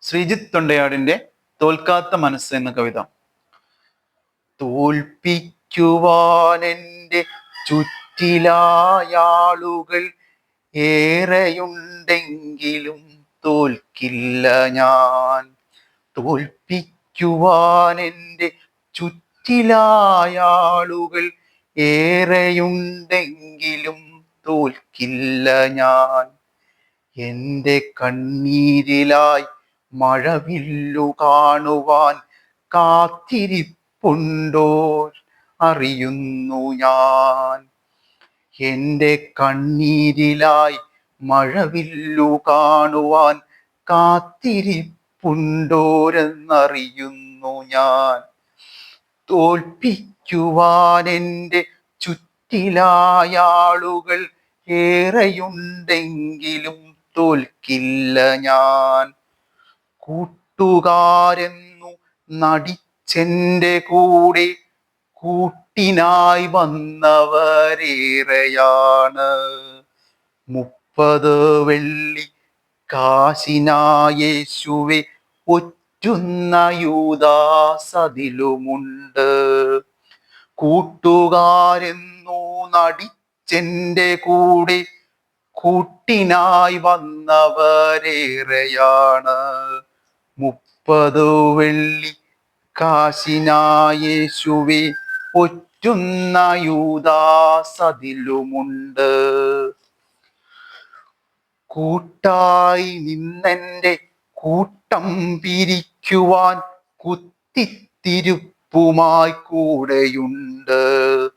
ശ്രീജിത്ത് തൊണ്ടയാടിന്റെ തോൽക്കാത്ത മനസ്സ് എന്ന കവിത. തോൽപ്പിക്കുവാൻ എന്റെ ചുറ്റിലായാളുകൾ ഏറെയുണ്ടെങ്കിലും തോൽക്കില്ല ഞാൻ. തോൽപ്പിക്കുവാൻ എന്റെ ചുറ്റിലായാളുകൾ ഏറെയുണ്ടെങ്കിലും തോൽക്കില്ല ഞാൻ. എന്റെ കണ്ണീരിലായി മഴവില്ലു കാണുവാൻ കാത്തിരിപ്പുണ്ടോ? അറിയുന്നു ഞാൻ. എന്റെ കണ്ണീരിലായി മഴവില്ലു കാണുവാൻ കാത്തിരിപ്പുണ്ടോരെന്നറിയുന്നു ഞാൻ. തോൽപ്പിക്കുവാൻ എന്റെ ചുറ്റിലായാളുകൾ ഏറെയുണ്ടെങ്കിലും തോൽക്കില്ല ഞാൻ. കൂട്ടുകാരെന്നു നടിച്ചെന്റെ കൂടെ കൂട്ടിനായി വന്നവരേറെയാണ്. മുപ്പത് വെള്ളി കാശിനായേശുവെ ഒറ്റുന്ന യൂദാസതിലുമുണ്ട്. കൂട്ടുകാരെന്നു നടിച്ചെന്റെ കൂടെ കൂട്ടിനായി വന്നവരേറെയാണ്. മുപ്പത് വെള്ളി കാശിനായേശുവെ ഒറ്റുന്ന യൂദാസതിലുമുണ്ട്. കൂട്ടായി നിന്നെന്റെ കൂട്ടം പിരിക്കുവാൻ കുത്തിത്തിരുപ്പുമായി കൂടെയുണ്ട്.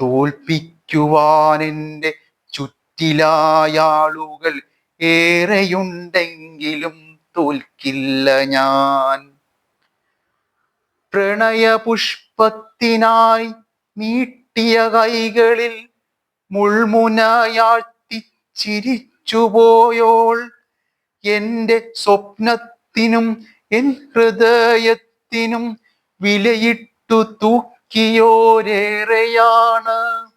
തോൽപ്പിക്കുവാൻ എന്റെ ചുറ്റിലായാളുകൾ ഏറെയുണ്ടെങ്കിലും തോൽക്കില്ല ഞാൻ. പ്രണയപുഷ്പത്തിനായി നീട്ടിയ കൈകളിൽ മുൾമുനയാഴ്ത്തി ചിരിച്ചുപോയോൾ എന്റെ സ്വപ്നത്തിനും എൻ ഹൃദയത്തിനും വിലയിട്ടു തൂക്കിയോരേറെയാണ്.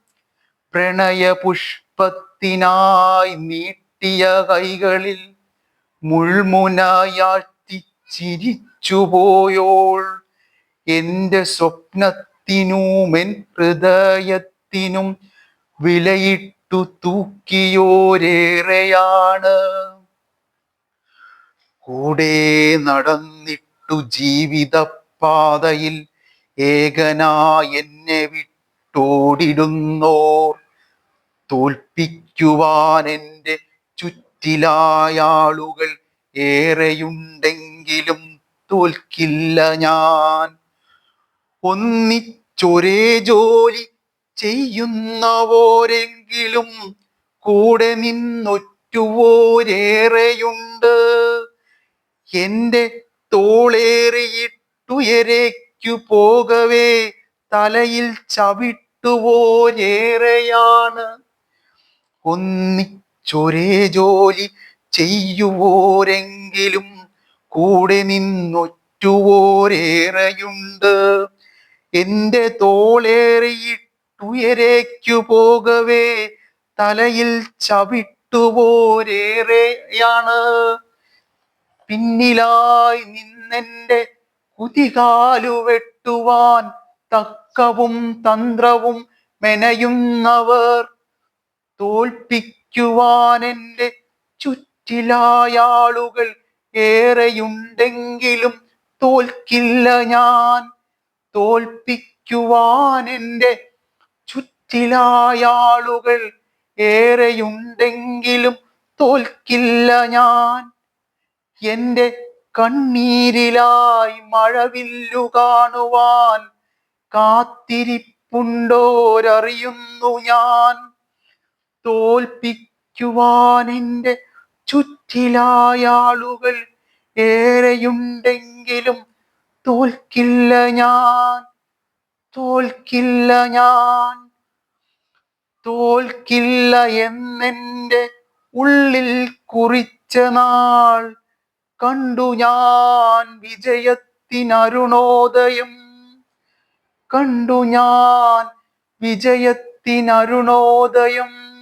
പ്രണയപുഷ്പത്തിനായി നീട്ടിയ കൈകളിൽ മുൾമുനയാഴ്ത്തി ചിരിച്ചുപോയോൾ എന്റെ സ്വപ്നത്തിനുമെൻ ഹൃദയത്തിനും വിലയിട്ടു തൂക്കിയോരേറെയാണ്. കൂടെ നടന്നിട്ടു ജീവിതപാതയിൽ ഏകനായ എന്നെ വിട്ടോടിടുന്നോർ. തോൽപ്പിക്കുവാൻ എന്റെ ചുറ്റിലായാളുകൾ ഏറെയുണ്ടെങ്കിലും തോൽക്കില്ല ഞാൻ. ഒന്നിച്ചൊരേ ജോലി ചെയ്യുന്നവരെങ്കിലും കൂടെ നിന്നൊറ്റുവോരേറെയുണ്ട്. എന്റെ തോളേറിയിട്ടുയരേക്കു പോകവേ തലയിൽ ചവിട്ടുവോരേറെയാണ്. ഒന്നിച്ചൊരേ ജോലി ചെയ്യുവോരെങ്കിലും കൂടെ നിന്നൊറ്റുവോരേറെയുണ്ട്. എന്റെ തോളേറിയിട്ടുയരേക്കു പോകവേ തലയിൽ ചവിട്ടുവോരേറെയാണ്. പിന്നിലായി നിന്നെന്റെ കുതികാലു വെട്ടുവാൻ തക്കവും തന്ത്രവും മെനയുന്നവർ തോൽപ്പിക്കുവാൻ എന്റെ ചുറ്റിലായാളുകൾ ഏറെയുണ്ടെങ്കിലും തോൽക്കില്ല ഞാൻ. തോൽപ്പിക്കുവാൻ എന്റെ ചുറ്റിലായാളുകൾ ഏറെയുണ്ടെങ്കിലും തോൽക്കില്ല ഞാൻ. എന്റെ കണ്ണീരിലായി മഴവില്ലു കാണുവാൻ കാത്തിരിപ്പുണ്ടോരറിയുന്നു ഞാൻ. തോൽപ്പിക്കുവാൻ എന്റെ ചുറ്റിലായാളുകൾ ഏറെയുണ്ടെങ്കിലും തോൽക്കില്ല ഞാൻ തോൽക്കില്ല ഞാൻ തോൽക്കില്ല എന്നെന്റെ ഉള്ളിൽ കുറിച്ച നാൾ കണ്ടു ഞാൻ വിജയത്തിനരുണോദയം. കണ്ടു ഞാൻ വിജയത്തിനരുണോദയം.